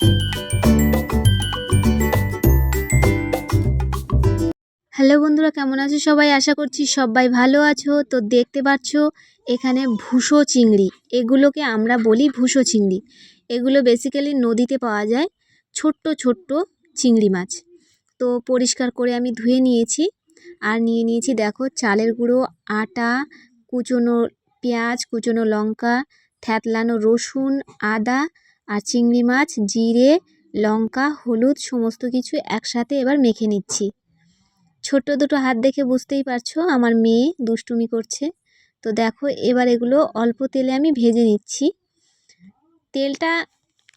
Hello বন্ধুরা, কেমন আছো সবাই? আশা করছি সবাই ভালো আছো। তো দেখতে পাচ্ছ, এখানে ভুসো চিংড়ি। এগুলোকে আমরা বলি ভুসো চিংড়ি। এগুলো বেসিক্যালি নদীতে পাওয়া যায় ছোট্ট ছোট্ট চিংড়ি মাছ। তো পরিষ্কার করে আমি ধুয়ে নিয়েছি। আর নিয়ে নিয়েছি দেখো, চালের গুঁড়ো, আটা, কুচোনো পেঁয়াজ, কুচনো লঙ্কা থ্যাতলানো রসুন, আদা আর চিংড়ি মাছ, জিরে, লঙ্কা, হলুদ সমস্ত কিছু একসাথে এবার মেখে নিচ্ছি। ছোট্ট দুটো হাত দেখে বুঝতেই পারছ আমার মেয়ে দুষ্টুমি করছে। তো দেখো এবার এগুলো অল্প তেলে আমি ভেজে নিচ্ছি। তেলটা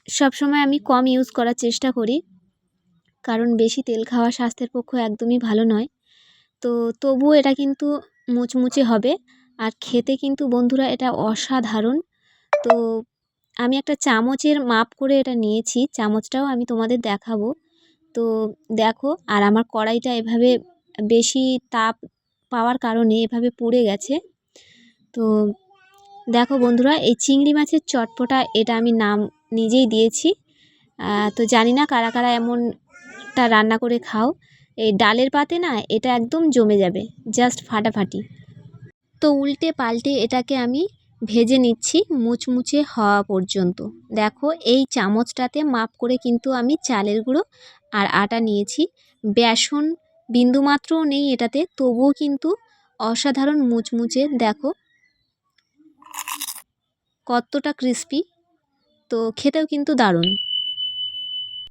সবসময় আমি কম ইউজ করার চেষ্টা করি, কারণ বেশি তেল খাওয়া স্বাস্থ্যের পক্ষে একদমই ভালো নয়। তো তবুও এটা কিন্তু মুচমুচে হবে, আর খেতে কিন্তু বন্ধুরা এটা অসাধারণ। তো আমি একটা চামচের মাপ করে এটা নিয়েছি। চামচটাও আমি তোমাদের দেখাবো। তো দেখো, আর আমার কড়াইটা এভাবে বেশি তাপ পাওয়ার কারণে এভাবে পুড়ে গেছে। তো দেখো বন্ধুরা, এই চিংড়ি মাছের চটপটা এটা আমি নাম নিজেই দিয়েছি। তো জানি না কারা কারা এমনটা রান্না করে খাও। এই ডালের পাতে না এটা একদম জমে যাবে, জাস্ট ফাটাফাটি। তো উল্টে পাল্টে এটাকে আমি ভেজে নিচ্ছি মুচমুচে হওয়া পর্যন্ত। দেখো, এই চামচটাতে মাপ করে কিন্তু আমি চালের গুঁড়ো আর আটা নিয়েছি। বেসন বিন্দুমাত্রও নেই এটাতে, তবুও কিন্তু অসাধারণ মুচমুচে। দেখো, কতটা ক্রিস্পি তো খেতেও কিন্তু দারুণ।